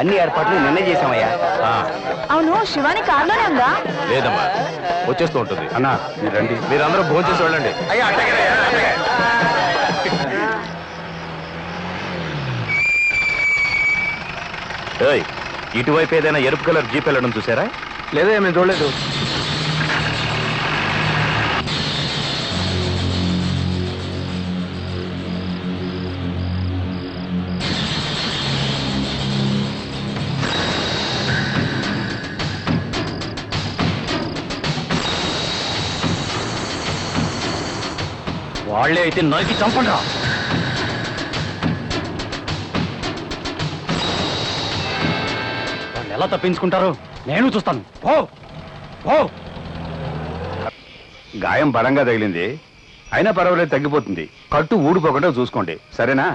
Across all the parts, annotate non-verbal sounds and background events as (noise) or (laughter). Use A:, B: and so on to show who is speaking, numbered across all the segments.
A: అన్ని ఏర్పాట్లు నిన్నే చేసామయ్యా
B: అవును శివాని కార్లోనే ఉందా?
C: లేదమ్మా వచ్చేస్తూ ఉంటుంది.
D: అన్నా మీరు రండి.
C: మీరందరూ భోజనం చేసి వెళ్ళండి.
D: అయ్యా
C: ఏయ్, ఇటువైపు ఏదైనా ఎరుపు కలర్ జీప్ వెళ్ళడం చూసారా?
D: లేదే మేము చూడలేదు.
A: వాళ్ళే అయితే నరికి చంపండి వాళ్ళు ఎలా తప్పించుకుంటారు నేను చూస్తాను. ఓ ఓ
D: గాయం బలంగా తగిలింది. అయినా పర్వాలేదు తగ్గిపోతుంది. కట్టు ఊడిపోకుండా చూసుకోండి. సరేనా?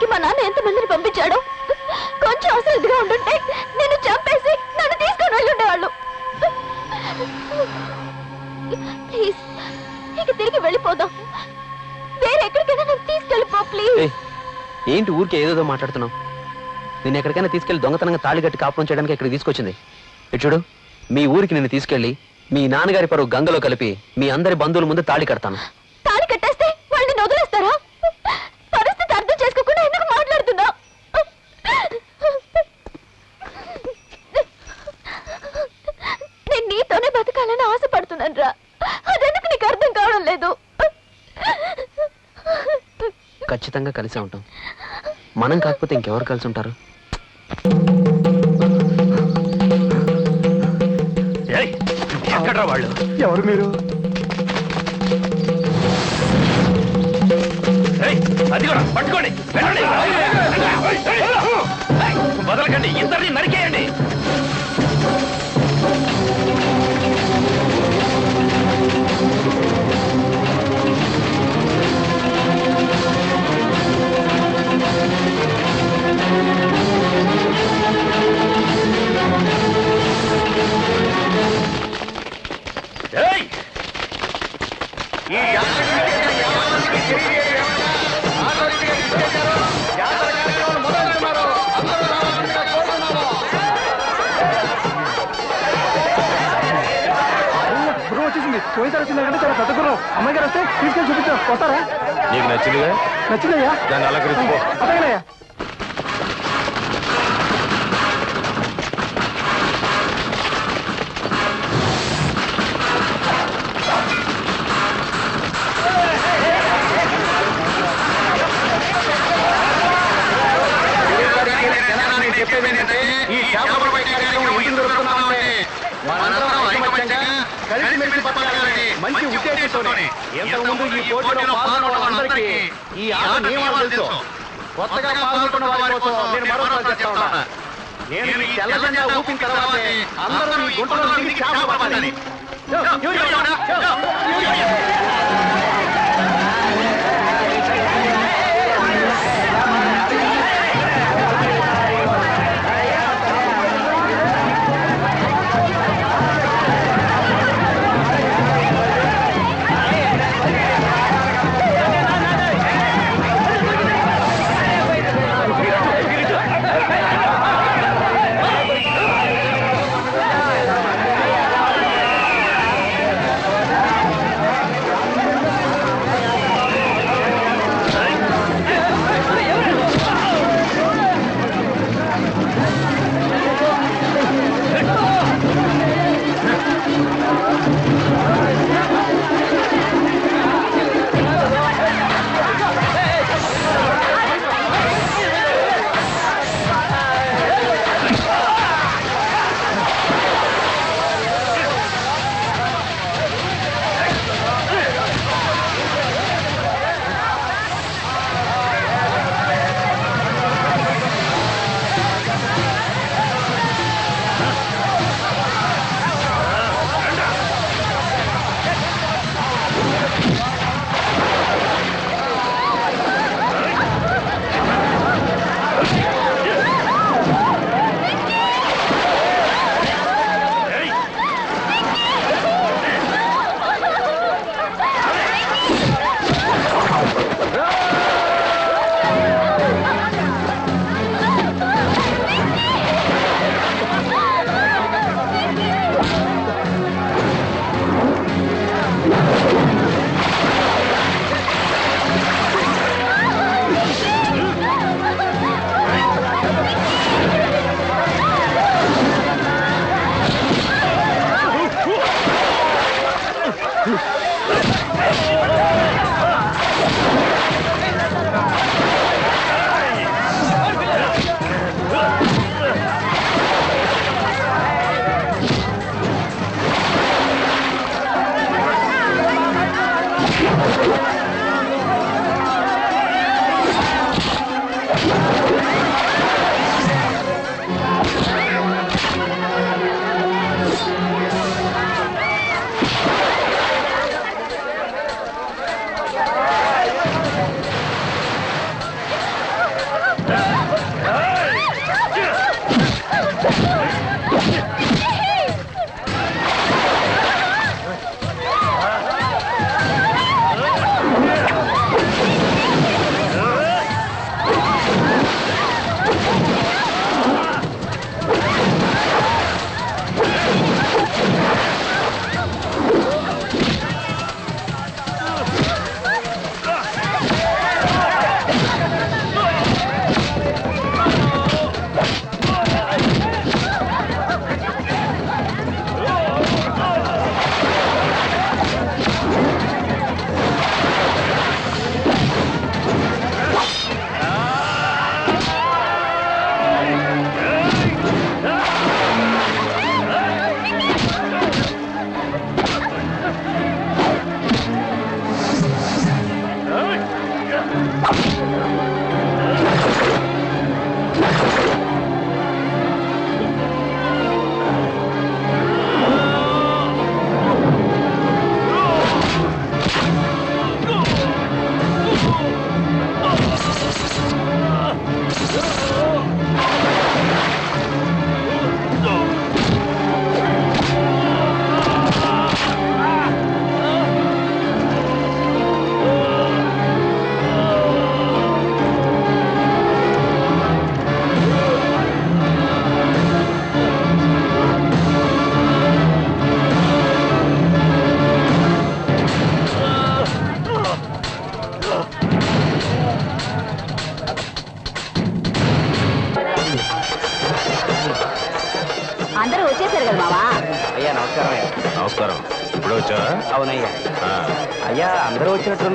B: నేను మా నాన్న ఎంత మందిని పంపించాడు కొంచెం అసలుగా ఉండుంటే నేను చంపేసి నన్ను తీసుకొని వెళ్ళి ఉండేవాళ్ళు ప్లీజ్ ఇక తిరిగి వెళ్ళిపోదాం. వేరే ఎక్కడికైనా నన్ను తీసుకెళ్ళిపో ప్లీజ్.
E: ఏంటి ఊరికే ఏదేదో మాట్లాడుతున్నావు? నేను ఎక్కడికైనా తీసుకెళ్ళి దొంగతనంగా తాళి కట్టి కాపురం చేయడానికి ఇక్కడికి తీసుకొచ్చింది. ఇటు చూడు మీ ఊరికి నేను తీసుకెళ్ళి మీ నాన్నగారి పరువు గంగలో కలిపి మీ అందరి బంధువుల ముందు తాళి కడతాను
B: తాళి కట్టేస్తే వాళ్ళని వదిలేస్తారా పరిస్థితి అర్థం చేసుకోకుండా ఎందుకు మాట్లాడుతున్నా నేను నీతోనే బతకాలని ఆశపడుతున్నాను రా అదెందుకు నీకు అర్థం కావడం లేదు
E: ఖచ్చితంగా కలిసే ఉంటాం మనం కాకపోతే ఇంకెవరు కలిసి ఉంటారు
C: ఎక్కడ వాళ్ళు
D: ఎవరు మీరు
C: అది కూడా పట్టుకోండి వెళ్ళండి వదలకండి ఇద్దరిని నరికేయండి
D: గుర్రం వచ్చేసింది పోయినసారి వచ్చింది కంటే చాలా పెద్ద గుర్రం అమ్మాయి గారు వస్తే తీసుకెళ్ళి చూపించాం. వస్తారా?
C: నీకు నచ్చిందిగా?
D: నచ్చిందయ్యా.
C: దాన్ని అలంకరించుకో.
D: అతగలయ్యా మంచి ఉద్దేశంతోనే ఎంతకుముందు ఈ పోటీలో పాల్గొన్న వాళ్ళందరికీ ఈ ఆట నియమాలు తెలుసు కొత్తగా పాల్గొంటున్న వారి కోసం నేను మరోసారి చెప్తా ఉన్నా నేను ఈ తెల్ల జెండా ఊపిన తర్వాతే అందరూ ఈ గుంటలో దిగి చేపలు పట్టాలి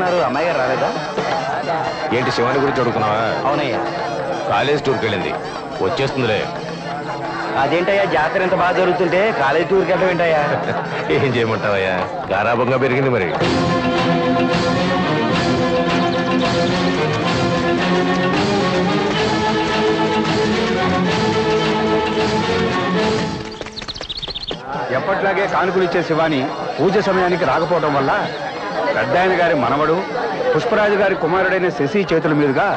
A: వచ్చినట్టున్నారు అమ్మాయి గారు రాలేదా?
F: ఏంటి శివాని గురించి అడుగుతున్నావా?
A: అవునయ్యా.
F: కాలేజ్ టూర్కి వెళ్ళింది. వచ్చేస్తుందిలే.
A: అదేంటయ్యా జాతర ఎంత బాగా జరుగుతుంటే కాలేజ్ టూర్కి వెళ్ళడం ఏంటయ్యా? (laughs)
F: ఏం చేయమంటావయ్యా? గారాభంగా పెరిగింది మరి.
G: ఎప్పట్లాగే కానుకలు ఇచ్చే శివాని పూజ సమయానికి రాకపోవడం వల్ల పెద్దాయన గారి మనవడు పుష్పరాజు గారి కుమారుడైన శశి చేతుల మీదుగా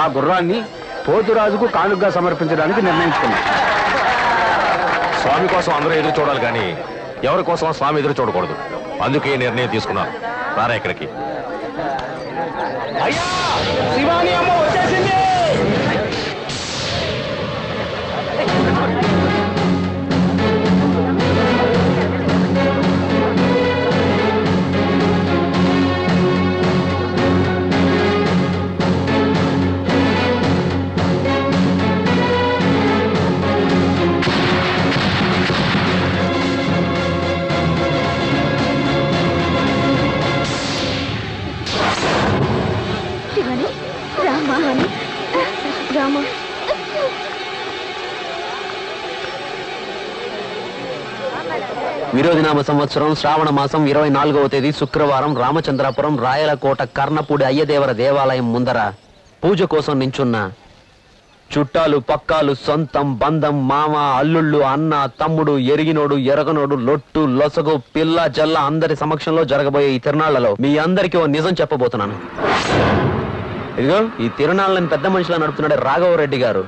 G: ఆ గుర్రాన్ని పోతురాజుకు కానుకగా సమర్పించడానికి నిర్ణయించుకున్నాం.
F: స్వామి కోసం అందరూ ఎదురు చూడాలి కానీ ఎవరి కోసం స్వామి ఎదురు చూడకూడదు. అందుకే నిర్ణయం తీసుకున్నాను రారా ఇక్కడికి.
G: శివాని అమ్మ వచ్చేసింది!
E: విరోధినామ సంవత్సరం శ్రావణ మాసం ఇరవై నాలుగవ తేదీ శుక్రవారం రామచంద్రాపురం రాయలకోట కర్ణపూడి అయ్యదేవర దేవాలయం ముందర పూజ కోసం నించున్న చుట్టాలు పక్కాలు సొంతం బంధం మామ అల్లుళ్ళు అన్న తమ్ముడు ఎరిగినోడు ఎరగనోడు లొట్టు లొసగు పిల్ల జల్ల అందరి సమక్షంలో జరగబోయే ఈ తిరునాళ్ళలో మీ అందరికీ ఓ నిజం చెప్పబోతున్నాను. ఇదిగో ఈ తిరునాళ్ళని పెద్ద మనిషిలా నడుపుతున్నాడే రాఘవరెడ్డి గారు.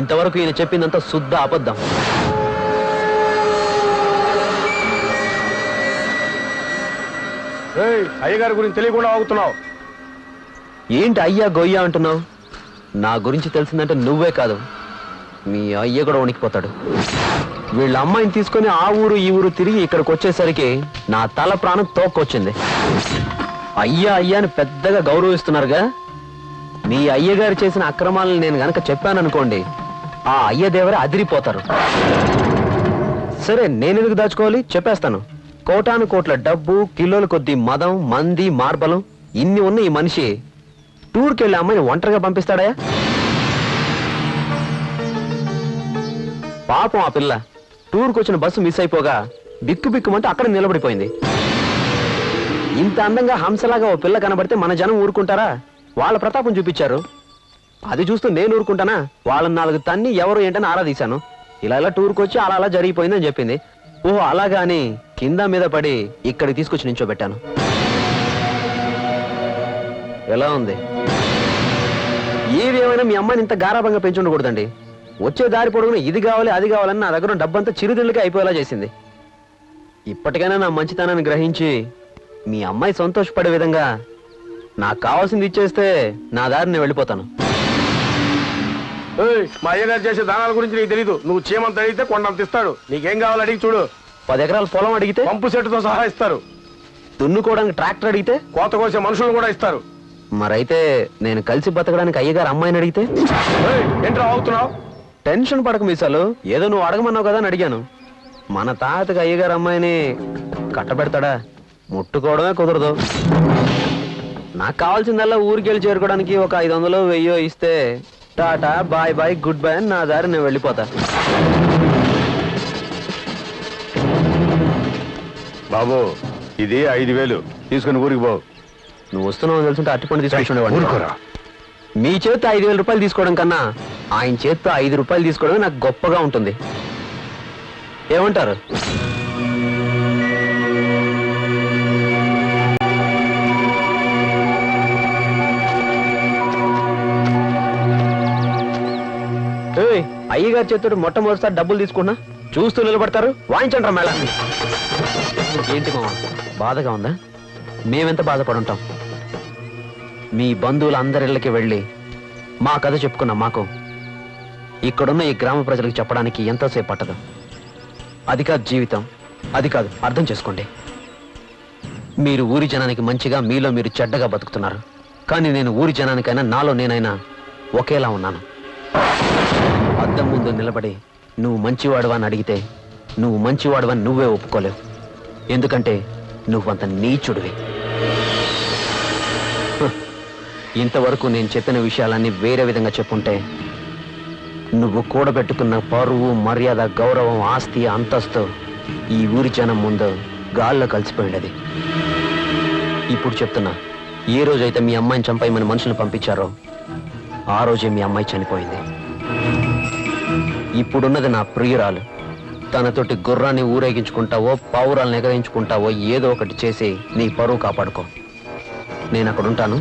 E: ఇంతవరకు ఈయన చెప్పిందంతా శుద్ధ అబద్ధం.
G: అయ్యగారి గురించి తెలియకుండా ఆగుతున్నావు.
E: ఏంటి అయ్యా గొయ్యా అంటున్నావు? నా గురించి తెలిసిందంటే నువ్వే కాదు. మీ అయ్య కూడా వణికిపోతాడు. వీళ్ళ అమ్మాయిని తీసుకొని ఆ ఊరు ఈ ఊరు తిరిగి ఇక్కడికి వచ్చేసరికి నా తల ప్రాణం తోక్కొచ్చింది. అయ్యా అయ్యా అని పెద్దగా గౌరవిస్తున్నారుగా? మీ అయ్యగారు చేసిన అక్రమాలను నేను గనక చెప్పాననుకోండి ఆ అయ్య దేవరే అదిరిపోతారు. సరే నేను ఎందుకు దాచుకోవాలి? చెప్పేస్తాను. కోటాను కోట్ల డబ్బు కిలోల కొద్ది మదం మంది మార్బలం ఇన్ని ఉన్న ఈ మనిషి టూర్కి వెళ్ళి అమ్మాయిని ఒంటరిగా పంపిస్తాడా పాపం ఆ పిల్ల. టూర్కి వచ్చిన బస్సు మిస్ అయిపోగా బిక్కు బిక్కుమంటే అక్కడ నిలబడిపోయింది. ఇంత అందంగా హంసలాగా ఓ పిల్ల కనబడితే మన జనం ఊరుకుంటారా? వాళ్ళ ప్రతాపం చూపించారు. అది చూస్తూ నేను ఊరుకుంటానా? వాళ్ళ నాలుగు తన్ని ఎవరు ఏంటని ఆరాధీశాను ఇలా ఇలా టూర్కి వచ్చి అలా అలా జరిగిపోయిందని చెప్పింది. ఓహో అలాగా అని కింద మీద పడి ఇక్కడికి తీసుకొచ్చి నించోబెట్టాను. ఎలా ఉంది? ఏది ఏమైనా మీ అమ్మాయిని ఇంత గారాభంగా పెంచుండకూడదండి. వచ్చే దారి పొడుగున ఇది కావాలి అది కావాలని నా దగ్గర డబ్బంతా చిరుతిళ్ళకి అయిపోయేలా చేసింది. ఇప్పటికైనా నా మంచితనాన్ని గ్రహించి మీ అమ్మాయి సంతోషపడే విధంగా నాకు కావాల్సింది ఇచ్చేస్తే నా దారి నేను వెళ్ళిపోతాను.
G: మా అయ్యగారు చేసే దానాల గురించి నీకు తెలీదు. నువ్వు చీమంత అడిగితే కొండంత ఇస్తాడు. నీకేం కావాలి అడిగి చూడు.
E: పది ఎకరాల పొలం అడిగితే
G: పంపు సెట్తో సహా ఇస్తారు.
E: దున్నుకోవడానికి ట్రాక్టర్ అడిగితే
G: కోత కోసే మనుషులు కూడా ఇస్తారు.
E: మరైతే నేను కలిసి బతకడానికి అయ్యగారు అమ్మాయిని అడిగితే?
G: ఏయ్, ఏంట్రా అవుతున్నావు
E: టెన్షన్ పడక మీసాలు. ఏదో నువ్వు అడగమన్నావు కదా అని అడిగాను. మన తాతకి అయ్యగారు అమ్మాయిని కట్టబెడతాడా? ముట్టుకోవడమే కుదరదు. నాకు కావాల్సిందల్లా ఊరికి వెళ్ళి చేరుకోవడానికి ఒక ఐదు వందలు వెయ్యో ఇస్తే tata bye bye good bye అని నా దారి నేను వెళ్ళిపోతా.
G: బాబు ఇది ఐదు వేలు. తీసుకుని ఊరికి పో.
E: నువ్వు వస్తున్నావు తెలుసుంటే అట్టిపండు తీసుకొచ్చుండేవాడిని
G: ఊరుకోరా.
E: మీ చేత్తో ఐదు వేల రూపాయలు తీసుకోవడం కన్నా ఆయన చేత్తో ఐదు రూపాయలు తీసుకోవడం నాకు గొప్పగా ఉంటుంది. ఏమంటారు? ఏయ్, అయ్యగారి చేతుడు మొట్టమొదటిసారి డబ్బులు తీసుకున్నా? చూస్తూ నిలబడతారు? వాయించండి రా మేళ ఏంటి మామ బాధగా ఉందా? మేమెంత బాధపడుంటాం? మీ బంధువులు అందరిళ్ళకి వెళ్ళి మా కథ చెప్పుకున్నాం మాకు. ఇక్కడున్న ఈ గ్రామ ప్రజలకు చెప్పడానికి ఎంతోసేపు పట్టదు. అది కాదు జీవితం అది కాదు అర్థం చేసుకోండి. మీరు ఊరి జనానికి మంచిగా మీలో మీరు చెడ్డగా బతుకుతున్నారు. కానీ నేను ఊరి జనానికైనా నాలో నేనైనా ఒకేలా ఉన్నాను. అద్దం ముందు నిలబడి నువ్వు మంచివాడువని అడిగితే నువ్వు మంచివాడువని నువ్వే ఒప్పుకోలేవు. ఎందుకంటే నువ్వంత నీచుడివి. ఇంతవరకు నేను చెప్పిన విషయాలన్నీ వేరే విధంగా చెప్పుంటే నువ్వు కూడబెట్టుకున్న పరువు మర్యాద గౌరవం ఆస్తి అంతస్తు ఈ ఊరి జనం ముందు గాల్లో కలిసిపోయిండది. ఇప్పుడు చెప్తున్నా ఏ రోజైతే మీ అమ్మాయిని చంపేయమని మనుషులు పంపించారో ఆ రోజే మీ అమ్మాయి చనిపోయింది. ఇప్పుడున్నది నా ప్రియురాలు. తనతోటి గుర్రాన్ని ఊరేగించుకుంటావో పావురాలను ఎగరించుకుంటావో ఏదో ఒకటి చేసి నీ పరువు కాపాడుకో. నేను అక్కడ ఉంటాను.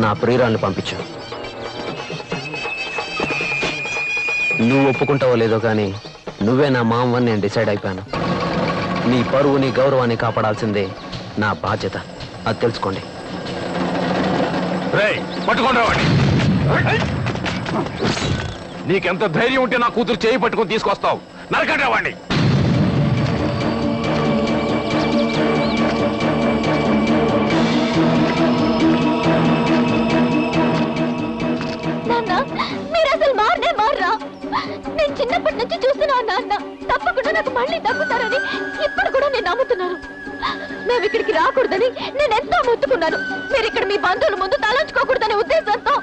E: నా ప్రియురాల్ని పంపించు. నువ్వు ఒప్పుకుంటావో లేదో కానీ నువ్వే నా మామని నేను డిసైడ్ అయిపోయాను. నీ పరువు నీ గౌరవాన్ని కాపాడాల్సిందే నా బాధ్యత. అది తెలుసుకోండి.
F: నీకెంత ధైర్యం ఉంటే నా కూతురు చేయి పట్టుకొని తీసుకొస్తావు. నరకండి వాడిని
B: మీరు అసలు మారనే మారరా? నేను చిన్నప్పటి నుంచి చూస్తున్నా నాన్న. తప్పకుండా నాకు మళ్ళీ తగ్గుతారని ఇప్పుడు కూడా నేను నమ్ముతున్నాను. మేము ఇక్కడికి రాకూడదని నేను ఎంతో మొత్తుకున్నాను. మీరు ఇక్కడ మీ బంధువుల ముందు తలంచుకోకూడదనే ఉద్దేశంతో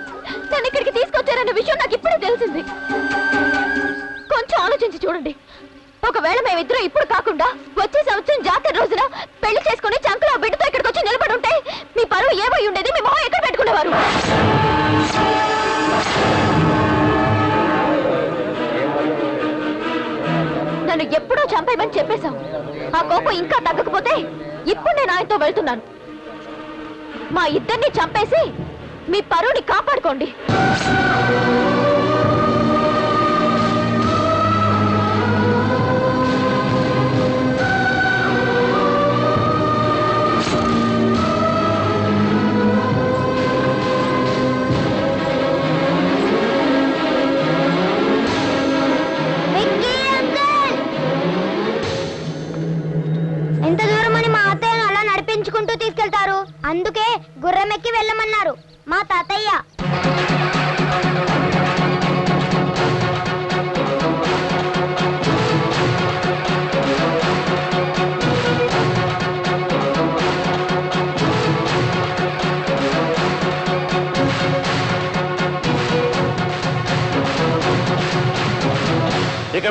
B: నన్ను ఇక్కడికి తీసుకొచ్చారనే విషయం నాకు ఇప్పుడే తెలిసింది. చూడండి. ఒకవేళ మేమిద్దరం ఇప్పుడు కాకుండా వచ్చే సంవత్సరం జాతర రోజున పెళ్ళి చేసుకుని చంకలో ఆ బిడ్డతో ఇక్కడికి వచ్చి నిలబడి ఉంటే మీ పరువు ఏమై ఉండేది? మీ మొహం ఎక్కడ పెట్టుకునేవారు? నన్ను ఎప్పుడో చంపేయమని చెప్పేశాం ఆ కోపం ఇంకా తగ్గకపోతే ఇప్పుడు నేను ఆయనతో వెళ్తున్నాను. మా ఇద్దరిని చంపేసి మీ పరువుని కాపాడుకోండి.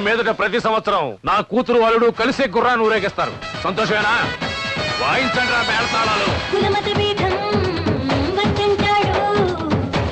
F: మీదట ప్రతి సంవత్సరం నా కూతురు అల్లుడు కలిసే గుర్రాన్ని ఊరేగిస్తారు. సంతోషమేనా? వాయించండి రా మేళతాళాలు